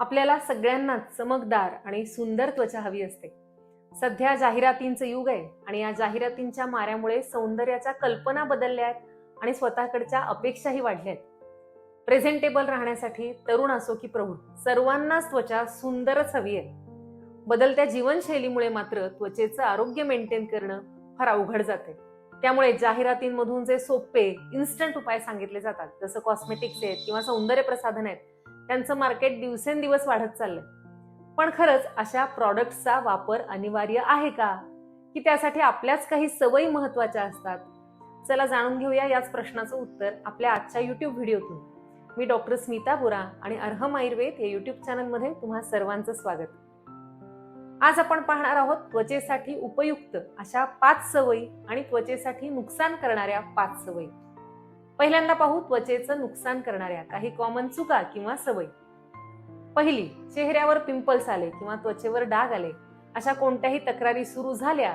आपल्याला सगळ्यांना चमकदार आणि सुंदर त्वचा हवी असते. सध्या जाहिरातींचं युग आहे आणि या जाहिरातींच्या माऱ्यामुळे सौंदर्याच्या कल्पना बदलल्या आहेत आणि स्वतःकडच्या अपेक्षाही वाढल्या आहेत. प्रेझेंटेबल राहण्यासाठी तरुण असो की प्रौढ सर्वांनाच त्वचा सुंदरच हवी आहे. बदलत्या जीवनशैलीमुळे मात्र त्वचेचं आरोग्य मेंटेन करणं फार अवघड जाते त्यामुळे जाहिरातींमधून जे सोपे इन्स्टंट उपाय सांगितले जातात जसं कॉस्मेटिक्स आहेत किंवा सौंदर्य प्रसाधन आहेत त्यांचं मार्केट दिवसेंदिवस वाढत चाललंय. पण खरंच अशा प्रॉडक्ट्सचा वापर अनिवार्य आहे का? की त्यासाठी आपल्याच काही सवयी महत्त्वाच्या असतात? चला जाणून घेऊया याच प्रश्नाचं उत्तर आपल्या आजच्या युट्यूब व्हिडिओतून. मी डॉक्टर स्मिता बोरा आणि अर्हम आयुर्वेद या युट्यूब चॅनलमध्ये तुम्हा सर्वांचं स्वागत. आज आपण पाहणार आहोत त्वचेसाठी उपयुक्त अशा पाच सवयी आणि त्वचेसाठी नुकसान करणाऱ्या पाच सवयी. पहिल्यांदा पाहू त्वचेचं नुकसान करणाऱ्या काही कॉमन चुका किंवा सवयी. पहिली चेहऱ्यावर पिंपल्स आले किंवा त्वचेवर डाग आले. अशा कोणत्याही तक्रारी सुरू झाल्या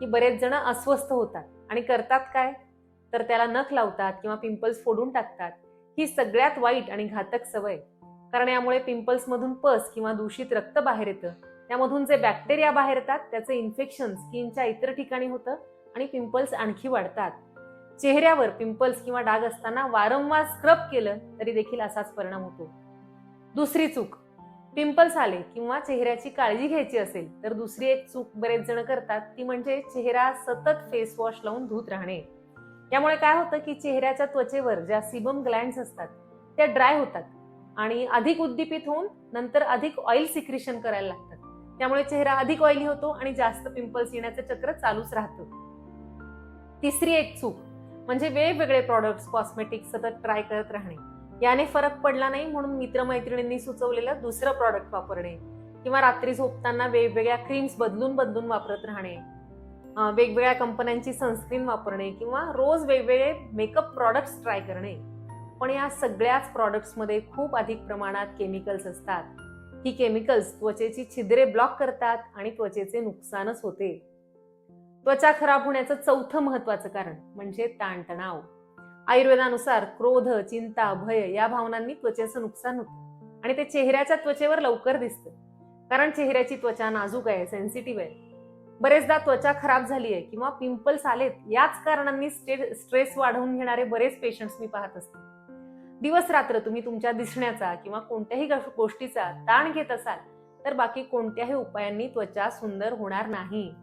की बरेच जण अस्वस्थ होतात आणि करतात काय? तर त्याला नख लावतात किंवा पिंपल्स फोडून टाकतात. ही सगळ्यात वाईट आणि घातक सवय. कारण यामुळे पिंपल्स मधून पस किंवा दूषित रक्त बाहेर येतं. त्यामधून जे बॅक्टेरिया बाहेर येतात त्याचं इन्फेक्शन स्किनच्या इतर ठिकाणी होतं आणि पिंपल्स आणखी वाढतात. चेहऱ्यावर पिंपल्स किंवा डाग असताना वारंवार स्क्रब केलं तरी देखील असाच परिणाम होतो. दुसरी चूक पिंपल्स आले किंवा चेहऱ्याची काळजी घ्यायची असेल तर दुसरी एक चूक बरेच जण करतात ती म्हणजे चेहरा सतत फेस वॉश लावून धुत राहणे. यामुळे काय होतं की चेहऱ्याच्या त्वचेवर ज्या सिबम ग्लँड्स असतात त्या ड्राय होतात आणि अधिक उद्दीपित होऊन नंतर अधिक ऑइल सिक्रिशन करायला लागतात. त्यामुळे चेहरा अधिक ऑइली होतो आणि जास्त पिंपल्स येण्याचं चक्र चालूच राहतं. तिसरी एक चूक म्हणजे वेगवेगळे प्रॉडक्ट्स कॉस्मेटिक्स सतत ट्राय करत राहणे. याने फरक पडला नाही म्हणून मित्रमैत्रिणींनी सुचवलेलं दुसरं प्रॉडक्ट वापरणे. किंवा रात्री झोपताना वेगवेगळ्या क्रीम्स बदलून बदलून वापरत राहणे. वेगवेगळ्या कंपन्यांची सनस्क्रीन वापरणे किंवा रोज वेगवेगळे मेकअप प्रॉडक्ट्स ट्राय करणे. पण या सगळ्याच प्रॉडक्ट्समध्ये खूप अधिक प्रमाणात केमिकल्स असतात. ही केमिकल्स त्वचेची छिद्रे ब्लॉक करतात आणि त्वचेचे नुकसानच होते. त्वचा खराब होण्याचं चौथं महत्वाचं कारण म्हणजे ताणतणाव. आयुर्वेदानुसार क्रोध चिंता भय या भावनांनी त्वचेचं नुकसान होतं. आणि ते चेहऱ्याच्या त्वचेवर लवकर दिसतं. कारण चेहऱ्याची त्वचा नाजूक आहे सेन्सिटिव्ह आहे. बरेचदा त्वचा खराब झाली आहे किंवा पिंपल्स आलेत याच कारणांनी स्ट्रेस वाढवून घेणारे बरेच पेशंट्स मी पाहत असते. दिवस रात्र तुम्ही तुमच्या दिसण्याचा किंवा कोणत्याही गोष्टीचा ताण घेत असाल तर बाकी कोणत्याही उपायांनी त्वचा सुंदर होणार नाही.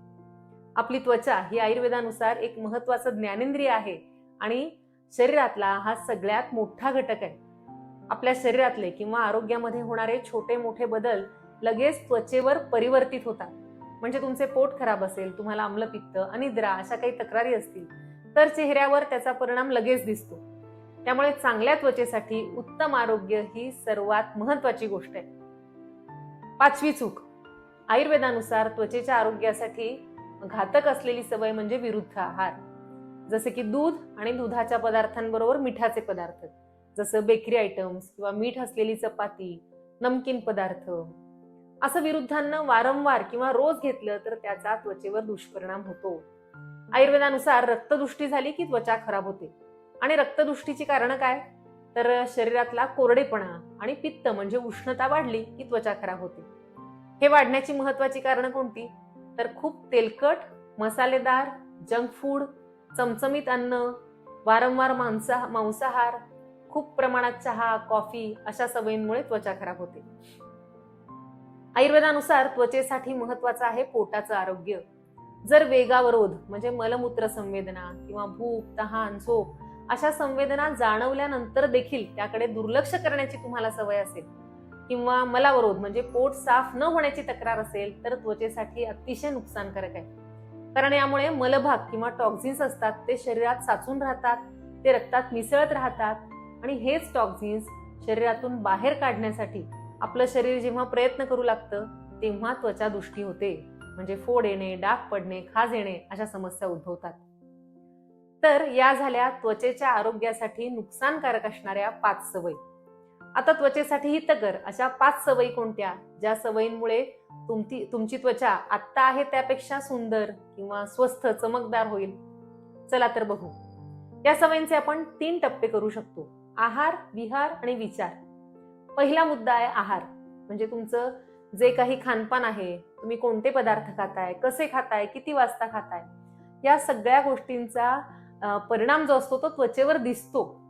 आपली त्वचा ही आयुर्वेदानुसार एक महत्वाचं ज्ञानेंद्रिय आहे. आणि शरीरातला हा सगळ्यात मोठा घटक आहे. आपल्या शरीरातले किंवा आरोग्यामध्ये होणारे छोटे मोठे बदल लगेच त्वचेवर परिवर्तित होतात. म्हणजे तुमचे पोट खराब असेल तुम्हाला आम्लपित्त अनिद्रा अशा काही तक्रारी असतील तर चेहऱ्यावर त्याचा परिणाम लगेच दिसतो. त्यामुळे चांगल्या त्वचेसाठी उत्तम आरोग्य ही सर्वात महत्वाची गोष्ट आहे. पाचवी चूक. आयुर्वेदानुसार त्वचेच्या आरोग्यासाठी घातक असलेली सवय म्हणजे विरुद्ध आहार. जसे की दूध आणि दुधाच्या पदार्थांबरोबर मिठाचे पदार्थ. जसं बेकरी आयटम्स किंवा मीठ असलेली चपाती नमकीन पदार्थ. असं विरुद्धांना वारंवार किंवा रोज घेतलं तर त्याचा त्वचेवर दुष्परिणाम होतो. आयुर्वेदानुसार रक्तदृष्टी झाली की त्वचा खराब होते. आणि रक्तदृष्टीची कारण काय? तर शरीरातला कोरडेपणा आणि पित्त म्हणजे उष्णता वाढली की त्वचा खराब होते. हे वाढण्याची महत्वाची कारणं कोणती? तर खूप तेलकट मसालेदार जंक फूड चमचमीत अन्न वारंवार मांसा मांसाहार खूप प्रमाणात चहा कॉफी अशा सवयींमुळे त्वचा खराब होते. आयुर्वेदानुसार त्वचेसाठी महत्वाचं आहे पोटाचं आरोग्य. जर वेगावरोध म्हणजे मलमूत्र संवेदना किंवा भूक तहान झोप अशा संवेदना जाणवल्यानंतर देखील त्याकडे दुर्लक्ष करण्याची तुम्हाला सवय असेल. किंवा मलावरोध म्हणजे पोट साफ न होण्याची तक्रार असेल तर त्वचेसाठी अतिशय नुकसानकारक आहे. कारण यामुळे मलभाग किंवा टॉक्झिन्स असतात ते शरीरात साचून राहतात ते रक्तात मिसळत राहतात आणि हेच टॉक्झिन्स शरीरातून बाहेर काढण्यासाठी आपलं शरीर जेव्हा प्रयत्न करू लागतं तेव्हा त्वचा दृष्टी होते. म्हणजे फोड येणे डाग पडणे खाज येणे अशा समस्या उद्भवतात. तर या झाल्या त्वचेच्या आरोग्यासाठी नुकसानकारक असणाऱ्या पाच सवयी. आता त्वचेसाठी हितकर अशा पाच सवयी कोणत्या? ज्या सवयींमुळे तुमची तुमची त्वचा आत्ता आहे त्यापेक्षा सुंदर किंवा स्वस्थ चमकदार होईल? चला तर बघू. या सवयींचे आपण तीन टप्पे करू शकतो. आहार विहार आणि विचार. पहिला मुद्दा आहे आहार. म्हणजे तुमचं जे काही खानपान आहे तुम्ही कोणते पदार्थ खाताय कसे खाताय किती वाजता खाताय या सगळ्या गोष्टींचा परिणाम जो असतो तो त्वचेवर दिसतो.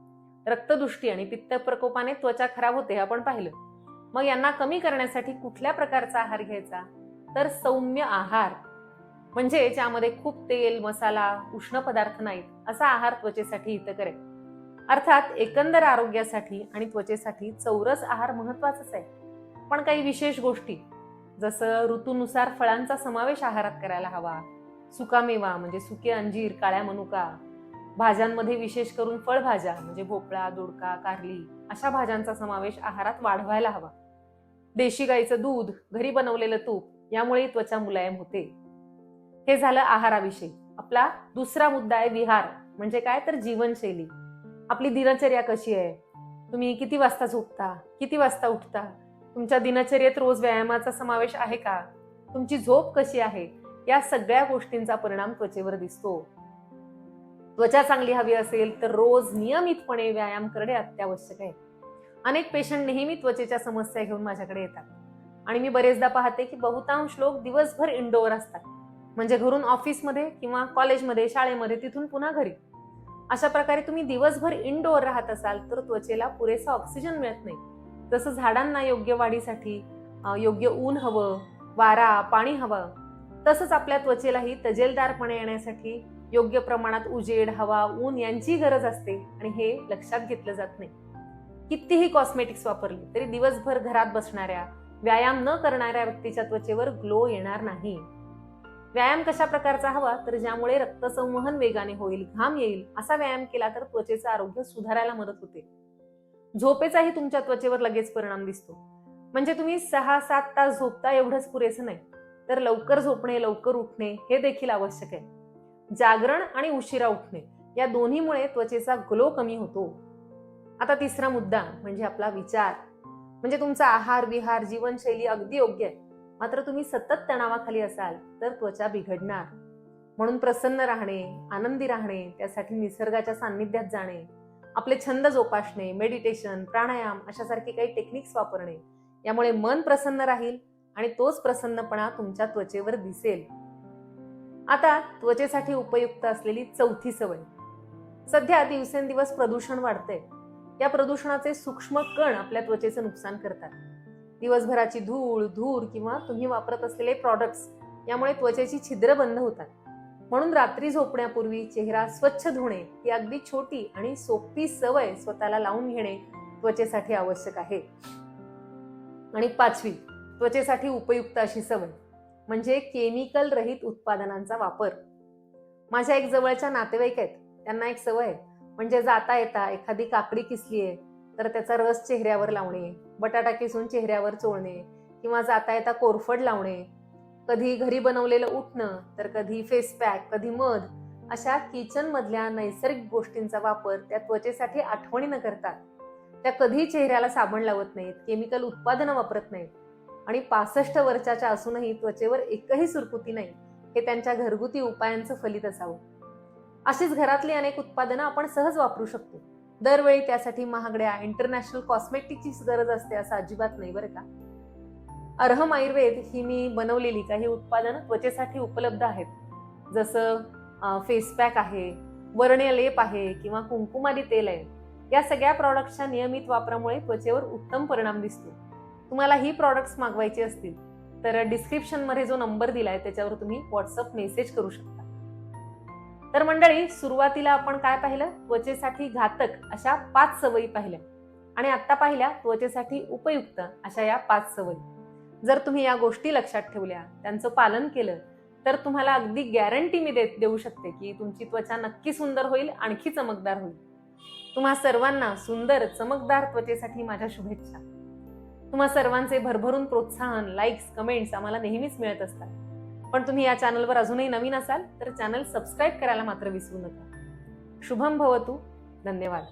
रक्तदृष्टी आणि पित्त प्रकोपाने त्वचा खराब होते हे आपण पाहिलं. मग यांना कमी करण्यासाठी कुठल्या प्रकारचा आहार घ्यायचा? तर सौम्य आहार. म्हणजे ज्यामध्ये खूप तेल मसाला उष्ण पदार्थ नाहीत असा आहार त्वचेसाठी हित करेल अर्थात एकंदर आरोग्यासाठी आणि त्वचेसाठी चौरस आहार महत्वाचाच आहे. पण काही विशेष गोष्टी जसं ऋतूनुसार फळांचा समावेश आहारात करायला हवा. सुकामेवा म्हणजे सुके अंजीर काळ्या मनुका भाज्यांमध्ये विशेष करून फळभाज्या म्हणजे भोपळा दोडका कारली अशा भाज्यांचा समावेश आहारात वाढवायला हवा. देशी गाईचं दूध घरी बनवलेलं तूप यामुळे त्वचा मुलायम होते. हे झालं आहाराविषयी. आपला दुसरा मुद्दा आहे विहार म्हणजे काय? तर जीवनशैली. आपली दिनचर्या कशी आहे? तुम्ही किती वाजता झोपता? किती वाजता उठता? तुमच्या दिनचर्येत रोज व्यायामाचा समावेश आहे का? तुमची झोप कशी आहे? या सगळ्या गोष्टींचा परिणाम त्वचेवर दिसतो. त्वचा चांगली हवी असेल तर रोज नियमितपणे व्यायाम करणे अत्यावश्यक आहे. अनेक पेशंट नेहमी त्वचेच्या समस्या घेऊन माझ्याकडे येतात. आणि मी बरेचदा पाहते की बहुतांश लोक दिवसभर इंडोअर असतात. म्हणजे घरून ऑफिसमध्ये किंवा कॉलेजमध्ये शाळेमध्ये तिथून पुन्हा घरी. अशा प्रकारे तुम्ही दिवसभर इनडोअर राहत असाल तर त्वचेला पुरेसा ऑक्सिजन मिळत नाही. जसं झाडांना योग्य वाढीसाठी योग्य ऊन हवं वारा पाणी हवं. तसंच आपल्या त्वचेलाही तजेलदारपणे येण्यासाठी योग्य प्रमाणात उजेड हवा ऊन यांची गरज असते आणि हे लक्षात घेतलं जात नाही. कितीही कॉस्मेटिक्स वापरली तरी दिवसभर घरात बसणाऱ्या व्यायाम न करणाऱ्या व्यक्तीच्या त्वचेवर ग्लो येणार नाही. व्यायाम कशा प्रकारचा हवा तर ज्यामुळे रक्तसंवहन वेगाने होईल घाम येईल असा व्यायाम केला तर त्वचेचं आरोग्य सुधारायला मदत होते. झोपेचाही तुमच्या त्वचेवर लगेच परिणाम दिसतो. म्हणजे तुम्ही सहा सात तास झोपता एवढंच पुरेसं नाही. तर लवकर झोपणे लवकर उठणे हे देखील आवश्यक आहे. जागरण आणि उशिरा उठणे. या दोन्हीमुळे त्वचेचा ग्लो कमी होतो. आता तिसरा मुद्दा म्हणजे आपला विचार. म्हणजे तुमचा आहार विहार जीवनशैली अगदी योग्य आहे. मात्र तुम्ही सतत तणावाखाली असाल तर त्वचा बिघडणार. म्हणून प्रसन्न राहणे आनंदी राहणे त्यासाठी निसर्गाच्या सान्निध्यात जाणे आपले छंद जोपासणे मेडिटेशन प्राणायाम अशासारखे काही टेक्निक्स वापरणे यामुळे मन प्रसन्न राहील आणि तोच प्रसन्नपणा तुमच्या त्वचेवर दिसेल. आता त्वचेसाठी उपयुक्त असलेली चौथी सवय. सध्या दिवसेंदिवस प्रदूषण वाढते या प्रदूषणाचे सूक्ष्म कण आपल्या त्वचेचं नुकसान करतात. दिवसभराची धूळ धूर किंवा तुम्ही वापरत असलेले प्रॉडक्ट्स यामुळे त्वचेची छिद्र बंद होतात. म्हणून रात्री झोपण्यापूर्वी चेहरा स्वच्छ धुणे ही अगदी छोटी आणि सोपी सवय स्वतःला लावून घेणे त्वचेसाठी आवश्यक आहे. आणि पाचवी त्वचेसाठी उपयुक्त अशी सवय. म्हणजे केमिकल रहित उत्पादनांचा वापर. माझ्या एक जवळच्या नातेवाईक आहेत. त्यांना एक सवय आहे. म्हणजे जाता येता एखादी काकडी किसली आहे तर त्याचा रस चेहऱ्यावर लावणे बटाटा किसून चेहऱ्यावर चोळणे किंवा जाता येता कोरफड लावणे कधी घरी बनवलेलं उठणं तर कधी फेस पॅक कधी मध अशा किचन मधल्या नैसर्गिक गोष्टींचा वापर त्या त्वचेसाठी आठवणीनं करतात त्या कधी चेहऱ्याला साबण लावत नाहीत केमिकल उत्पादनं वापरत नाहीत. आणि पासष्ट वर्षाच्या असूनही त्वचेवर एकही सुरकुती नाही हे त्यांच्या घरगुती उपायांचं फलित असावं. अशीच घरातली अनेक उत्पादनं आपण सहज वापरू शकतो. दरवेळी त्यासाठी महागड्या इंटरनॅशनल कॉस्मेटिकचीच गरज असते असं अजिबात नाही बरं का? अर्हम आयुर्वेद ही मी बनवलेली काही उत्पादनं त्वचेसाठी उपलब्ध आहेत. जसं फेस पॅक आहे वर्ण्य लेप आहे किंवा कुंकुमादी तेल आहे. या सगळ्या प्रॉडक्टच्या नियमित वापरामुळे त्वचेवर उत्तम परिणाम दिसतो. तुम्हाला ही प्रॉडक्ट्स मागवायची असतील तर डिस्क्रिप्शनमध्ये जो नंबर दिला आहे त्याच्यावर तुम्ही व्हॉट्सअप मेसेज करू शकता. तर मंडळी सुरुवातीला आपण काय पाहिलं? त्वचेसाठी घातक अशा पाच सवयी पाहिल्या. आणि आत्ता पाहिल्या त्वचेसाठी उपयुक्त अशा या पाच सवयी. जर तुम्ही या गोष्टी लक्षात ठेवल्या त्यांचं पालन केलं तर तुम्हाला अगदी गॅरंटी मी देत देऊ शकते की तुमची त्वचा नक्की सुंदर होईल आणखी चमकदार होईल. तुम्हा सर्वांना सुंदर चमकदार त्वचेसाठी माझ्या शुभेच्छा. तुम्हा सर्वांचे भरभरून प्रोत्साहन लाईक्स कमेंट्स आम्हाला नेहमीच मिळत असतात. पण तुम्ही या चॅनलवर अजूनही नवीन असाल तर चॅनल सबस्क्राईब करायला मात्र विसरू नका. शुभम भवतू. धन्यवाद.